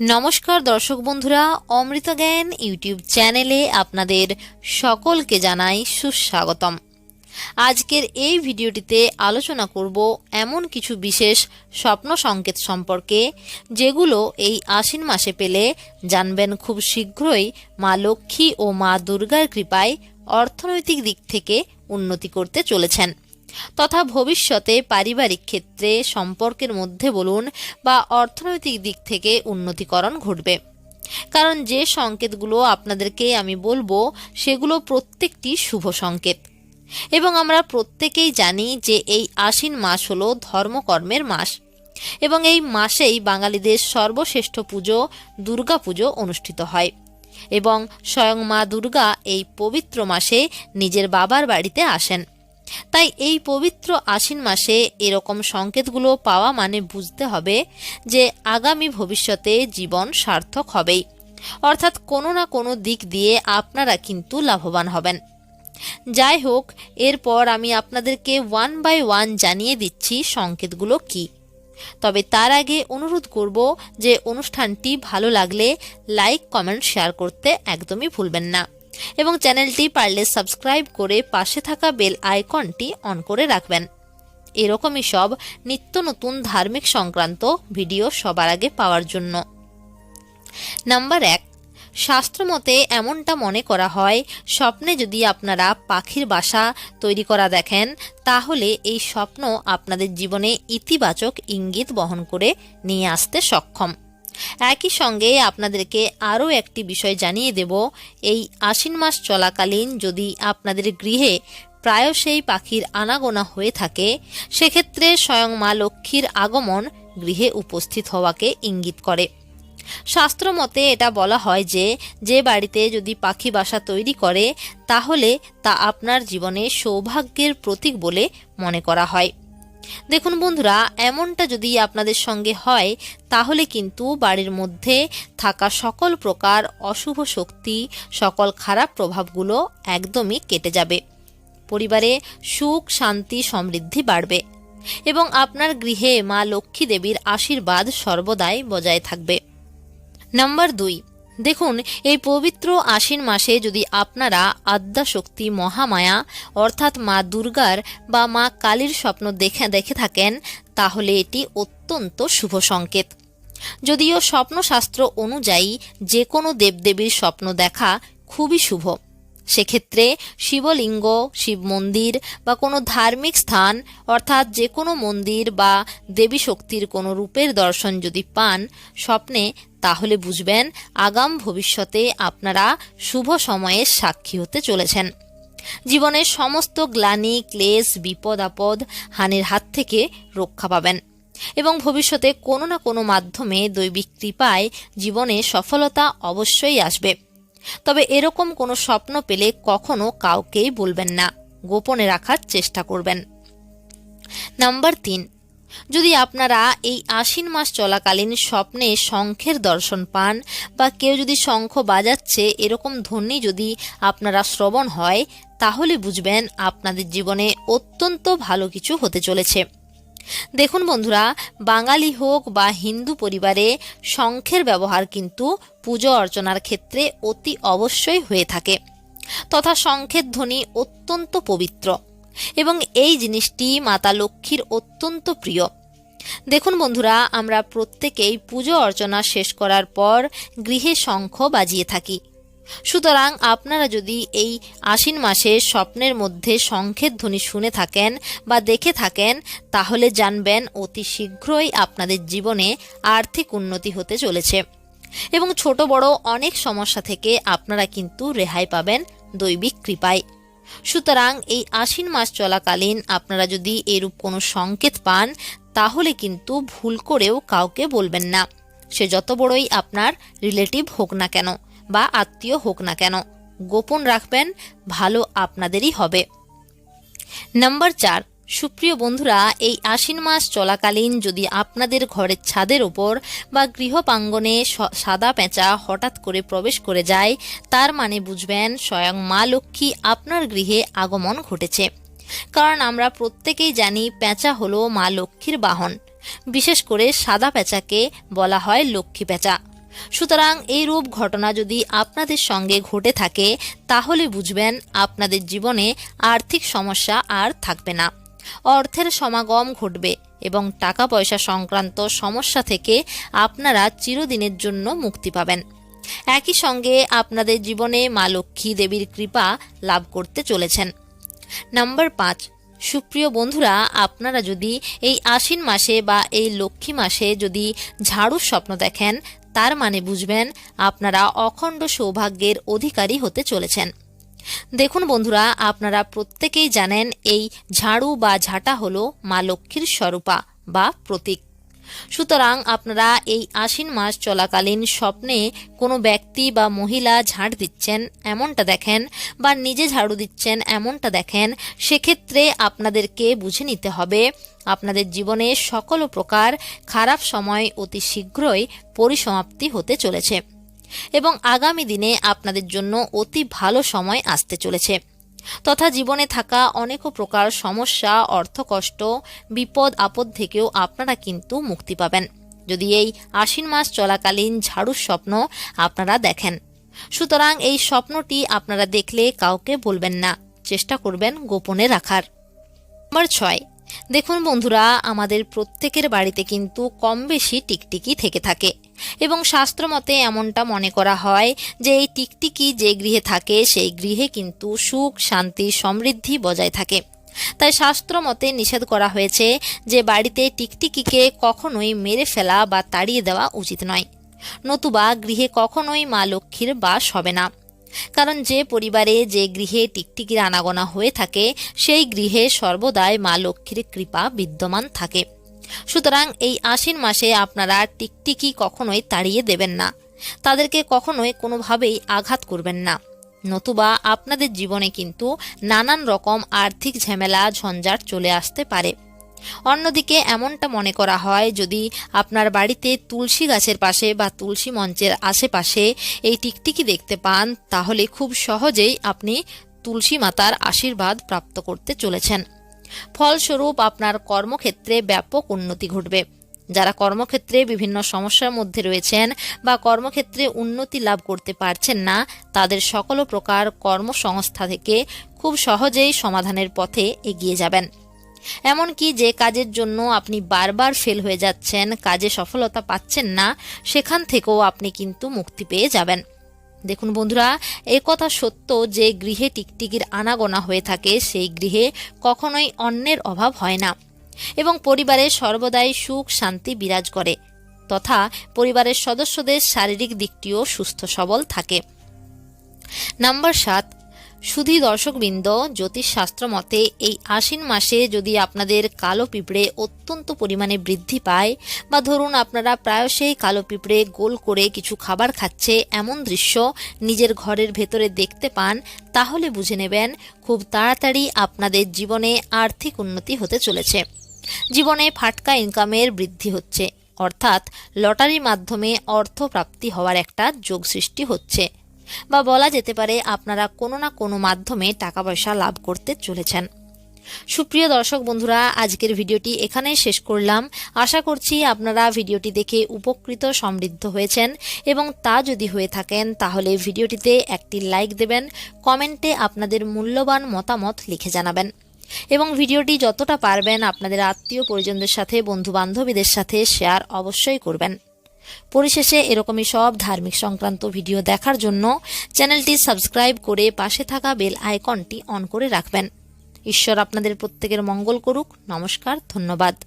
নমস্কার দর্শক বন্ধুরা, অমৃত জ্ঞান ইউটিউব চ্যানেলে আপনাদের সকলকে জানাই সুস্বাগতম। আজকের এই ভিডিওটিতে আলোচনা করব এমন কিছু বিশেষ স্বপ্ন সংকেত সম্পর্কে, যেগুলো এই আশ্বিন মাসে পেলে জানবেন খুব শীঘ্রই মা লক্ষ্মী ও মা দুর্গার কৃপায় অর্থনৈতিক দিক থেকে উন্নতি করতে চলেছেন। তথা ভবিষ্যতে পারিবারিক ক্ষেত্রে সম্পর্কের মধ্যে বলুন বা অর্থনৈতিক দিক থেকে উন্নতিকরণ ঘটবে। কারণ যে সংকেতগুলো আপনাদেরকে আমি বলব, সেগুলো প্রত্যেকটি শুভ সংকেত। এবং আমরা প্রত্যেকেই জানি যে এই আশ্বিন মাস হলো ধর্মকর্মের মাস। এবং এই মাসেই বাঙালিদের সর্বশ্রেষ্ঠ পুজো, দুর্গা পুজো অনুষ্ঠিত হয়। এবং স্বয়ং মা দুর্গা এই পবিত্র মাসে নিজের বাবার বাড়িতে আসেন। তাই এই পবিত্র আশ্বিন মাসে এরকম সংকেতগুলো পাওয়া মানে বুঝতে হবে যে আগামী ভবিষ্যতে জীবন সার্থক হবেই। অর্থাৎ কোনো না কোনো দিক দিয়ে আপনারা কিন্তু লাভবান হবেন। যাই হোক, এরপর আমি আপনাদেরকে ওয়ান বাই ওয়ান জানিয়ে দিচ্ছি সংকেতগুলো কি। তবে তার আগে অনুরোধ করব যে অনুষ্ঠানটি ভালো লাগলে লাইক, কমেন্ট, শেয়ার করতে একদমই ভুলবেন না। এবং চ্যানেলটি পারলে সাবস্ক্রাইব করে পাশে থাকা বেল আইকনটি অন করে রাখবেন। এরকমই সব নিত্য নতুন ধার্মিক সংক্রান্ত ভিডিও সবার আগে পাওয়ার জন্য। নাম্বার এক শাস্ত্রমতে এমনটা মনে করা হয়, স্বপ্নে যদি আপনারা পাখির বাসা তৈরি করা দেখেন, তাহলে এই স্বপ্ন আপনাদের জীবনে ইতিবাচক ইঙ্গিত বহন করে নিয়ে আসতে সক্ষম। একই সঙ্গে আপনাদেরকে আরও একটি বিষয় জানিয়ে দেব। এই আশ্বিন মাস চলাকালীন যদি আপনাদের গৃহে প্রায়শই পাখির আনাগোনা হয়ে থাকে, সেক্ষেত্রে স্বয়ং মা লক্ষ্মীর আগমন গৃহে উপস্থিত হওয়াকে ইঙ্গিত করে। শাস্ত্র মতে এটা বলা হয় যে যে বাড়িতে যদি পাখি বাসা তৈরি করে, তাহলে তা আপনার জীবনে সৌভাগ্যের প্রতীক বলে মনে করা হয়। দেখুন বন্ধুরা, এমনটা যদি আপনাদের সঙ্গে হয়, তাহলে কিন্তু বাড়ির মধ্যে থাকা সকল প্রকার অশুভ শক্তি, সকল খারাপ প্রভাবগুলো একদমই কেটে যাবে। পরিবারে সুখ, শান্তি, সমৃদ্ধি বাড়বে এবং আপনার গৃহে মা লক্ষ্মী দেবীর আশীর্বাদ সর্বদাই বজায় থাকবে। নাম্বার দুই দেখুন, এই পবিত্র আশ্বিন মাসে যদি আপনারা আদ্যাশক্তি, মহামায়া, অর্থাৎ মা দুর্গার বা মা কালীর স্বপ্ন দেখে দেখে থাকেন, তাহলে এটি অত্যন্ত শুভ সংকেত। যদিও স্বপ্নশাস্ত্র অনুযায়ী যে কোনো দেবদেবীর স্বপ্ন দেখা খুবই শুভ। সেক্ষেত্রে শিবলিঙ্গ শিব মন্দির বা কোনো ধার্মিক স্থান, অর্থাৎ যে কোনো মন্দির বা দেবী শক্তির কোনো রূপের দর্শন যদি পান স্বপ্নে, তাহলে বুঝবেন আগাম ভবিষ্যতে আপনারা শুভ সময়ের সাক্ষী হতে চলেছেন। জীবনের সমস্ত গ্লানি, ক্লেশ, বিপদ, আপদ হানির হাত থেকে রক্ষা পাবেন এবং ভবিষ্যতে কোনো না কোনো মাধ্যমে দৈবিক কৃপায় জীবনে সফলতা অবশ্যই আসবে। তবে এরকম কোনো স্বপ্ন পেলে কখনো কাউকেই বলবেন না। গোপনে রাখার চেষ্টা করবেন। নাম্বার তিন, যদি আপনারা এই আশ্বিন মাস চলাকালীন স্বপ্নে শঙ্খের দর্শন পান বা কেউ যদি শঙ্খ বাজাচ্ছে, এরকম ধ্বনি যদি আপনারা শ্রবণ হয়, তাহলে বুঝবেন আপনাদের জীবনে অত্যন্ত ভালো কিছু হতে চলেছে। দেখুন বন্ধুরা, বাঙালি হোক বা হিন্দু পরিবারে শঙ্খের ব্যবহার কিন্তু পুজো অর্চনার ক্ষেত্রে অতি অবশ্যই হয়ে থাকে। তথা শঙ্খের ধ্বনি অত্যন্ত পবিত্র এবং এই জিনিসটি মাতা লক্ষ্মীর অত্যন্ত প্রিয়। দেখুন বন্ধুরা, আমরা প্রত্যেকেই পুজো অর্চনা শেষ করার পর গৃহে শঙ্খ বাজিয়ে থাকি। সুতরাং আপনারা যদি এই আশ্বিন মাসে স্বপ্নের মধ্যে শঙ্খের ধ্বনি শুনে থাকেন বা দেখে থাকেন, তাহলে জানবেন অতি শীঘ্রই আপনাদের জীবনে আর্থিক উন্নতি হতে চলেছে। এবং ছোট বড় অনেক সমস্যা থেকে আপনারা কিন্তু রেহাই পাবেন দৈবিক কৃপায়। সুতরাং এই আশ্বিন মাস চলাকালীন আপনারা যদি এরূপ কোনো সংকেত পান, তাহলে কিন্তু ভুল করেও কাউকে বলবেন না। সে যত বড়ই আপনার রিলেটিভ হোক না কেন বা আত্মীয় হোক না কেন, গোপন রাখবেন, ভালো আপনাদেরই হবে। নাম্বার চার, সুপ্রিয় বন্ধুরা, এই আশ্বিন মাস চলাকালীন যদি আপনাদের ঘরের ছাদের ওপর বা গৃহপাঙ্গনে সাদা পেঁচা হঠাৎ করে প্রবেশ করে যায়, তার মানে বুঝবেন স্বয়ং মা লক্ষ্মী আপনার গৃহে আগমন ঘটেছে। কারণ আমরা প্রত্যেকেই জানি পেঁচা হলো মা লক্ষ্মীর বাহন। বিশেষ করে সাদা পেঁচাকে বলা হয় লক্ষ্মী পেঁচা। সুতরাং এই রূপ ঘটনা যদি আপনাদের সঙ্গে ঘটে থাকে, তাহলে বুঝবেন আপনাদের জীবনে আর্থিক সমস্যা আর থাকবে না। অর্থের সমাগম ঘটবে এবং টাকা পয়সা সংক্রান্ত সমস্যা থেকে আপনারা চিরদিনের জন্য মুক্তি পাবেন। একই সঙ্গে আপনাদের জীবনে মা লক্ষ্মী দেবীর কৃপা লাভ করতে চলেছেন। নাম্বার পাঁচ, সুপ্রিয় বন্ধুরা, আপনারা যদি এই আশ্বিন মাসে বা এই লক্ষ্মী মাসে যদি ঝাড়ুর স্বপ্ন দেখেন তার মানে বুঝবেন, আপনারা অখণ্ড সৌভাগ্যের অধিকারী হতে চলেছেন। দেখুন বন্ধুরা, আপনারা প্রত্যেকেই জানেন এই ঝাড়ু বা ঝাঁটা হল মা লক্ষ্মীর স্বরূপা বা প্রতীক। সুতরাং আপনারা এই আশ্বিন মাস চলাকালীন স্বপ্নে কোনো ব্যক্তি বা মহিলা ঝাড় দিচ্ছেন, এমনটা দেখেন, বা নিজে ঝাড়ু দিচ্ছেন, এমনটা দেখেন, সেক্ষেত্রে আপনাদেরকে বুঝে নিতে হবে, আপনাদের জীবনে সকল প্রকার খারাপ সময় অতি শীঘ্রই পরিসমাপ্তি হতে চলেছে এবং আগামী দিনে আপনাদের জন্য অতি ভালো সময় আসতে চলেছে। তথা জীবনে থাকা অনেক প্রকার সমস্যা, অর্থকষ্ট, বিপদ, আপদ থেকেও আপনারা কিন্তু মুক্তি পাবেন। যদি এই আশ্বিন মাস চলাকালীন ঝাড়ুর স্বপ্ন আপনারা দেখেন। সুতরাং এই স্বপ্নটি আপনারা দেখলে কাউকে বলবেন না, চেষ্টা করবেন গোপনে রাখার। নম্বর ছয় দেখুন বন্ধুরা, আমাদের প্রত্যেকের বাড়িতে কিন্তু কম বেশি টিকটিকি থেকে থাকে। এবং শাস্ত্রমতে এমনটা মনে করা হয় যে, এই টিকটিকি যে গৃহে থাকে, সেই গৃহে কিন্তু সুখ, শান্তি, সমৃদ্ধি বজায় থাকে। তাই শাস্ত্র মতে নিষেধ করা হয়েছে যে, বাড়িতে টিকটিকিকে কখনোই মেরে ফেলা বা তাড়িয়ে দেওয়া উচিত নয়। নতুবা গৃহে কখনোই মা লক্ষ্মীর বাস হবে না। কারণ যে পরিবারে, যে গৃহে টিকটিকির আনাগোনা হয়ে থাকে, সেই গৃহে সর্বদাই মা লক্ষ্মীর কৃপা বিদ্যমান থাকে। সুতরাং এই আশ্বিন মাসে আপনারা টিকটিকি কখনোই তাড়িয়ে দেবেন না। তাদেরকে কখনোই কোনোভাবেই আঘাত করবেন না। নতুবা আপনাদের জীবনে কিন্তু নানান রকম আর্থিক ঝামেলা, ঝঞ্ঝাট চলে আসতে পারে। অন্যদিকে এমনটা মনে করা হয় যদি আপনার বাড়িতে তুলসী গাছের পাশে বা তুলসী মঞ্চের আশেপাশে এই টিকটিকি দেখতে পান, তাহলে খুব সহজেই আপনি তুলসী মাতার আশীর্বাদ প্রাপ্ত করতে চলেছেন। ফলস্বরূপ আপনার কর্মক্ষেত্রে ব্যাপক উন্নতি ঘটবে। যারা কর্মক্ষেত্রে বিভিন্ন সমস্যার মধ্যে রয়েছেন বা কর্মক্ষেত্রে উন্নতি লাভ করতে পারছেন না, তাদের সকল প্রকার কর্মসংস্থা থেকে খুব সহজেই সমাধানের পথে এগিয়ে যাবেন। এমনকি যে কাজের জন্য আপনি বারবার ফেল হয়ে যাচ্ছেন, কাজে সফলতা পাচ্ছেন না, সেখান থেকেও আপনি কিন্তু মুক্তি পেয়ে যাবেন। দেখুন বন্ধুরা, এ কথা সত্য যে গৃহে টিকটিকির আনাগোনা হয়ে থাকে, সেই গৃহে কখনোই অন্যের অভাব হয় না। এবং পরিবারে সর্বদাই সুখ, শান্তি বিরাজ করে, তথা পরিবারের সদস্যদের শারীরিক দিকটিও সুস্থ সবল থাকে। নাম্বার সাত শুধু দর্শকবৃন্দ, জ্যোতিষশাস্ত্র মতে এই আশ্বিন মাসে যদি আপনাদের কালো পিঁপড়ে অত্যন্ত পরিমাণে বৃদ্ধি পায়, বা ধরুন আপনারা প্রায়শই কালো পিঁপড়ে গোল করে কিছু খাবার খাচ্ছে এমন দৃশ্য নিজের ঘরের ভেতরে দেখতে পান, তাহলে বুঝে নেবেন খুব তাড়াতাড়ি আপনাদের জীবনে আর্থিক উন্নতি হতে চলেছে। জীবনে ফাটকা ইনকামের বৃদ্ধি হচ্ছে, অর্থাৎ লটারির মাধ্যমে অর্থ প্রাপ্তি হওয়ার একটা যোগ সৃষ্টি হচ্ছে। বা বলা যেতে পারে আপনারা কোনো না কোনো মাধ্যমে টাকা পয়সা লাভ করতে চলেছেন। সুপ্রিয় দর্শক বন্ধুরা, আজকের ভিডিওটি এখানেই শেষ করলাম। আশা করছি আপনারা ভিডিওটি দেখে উপকৃত সমৃদ্ধ হয়েছেন এবং তা যদি হয়ে থাকেন, তাহলে ভিডিওটিতে একটি লাইক দেবেন, কমেন্টে আপনাদের মূল্যবান মতামত লিখে জানাবেন। এবং ভিডিওটি যতটা পারবেন আপনাদের আত্মীয় পরিজনদের সাথে বন্ধু বান্ধবীদের সাথে শেয়ার অবশ্যই করবেন। পরিশেষে এরকমই সব ধার্মিক সংক্রান্ত ভিডিও দেখার জন্য চ্যানেলটি সাবস্ক্রাইব করে পাশে থাকা বেল আইকনটি অন করে রাখবেন। ঈশ্বর আপনাদের প্রত্যেকের মঙ্গল করুক। নমস্কার, ধন্যবাদ।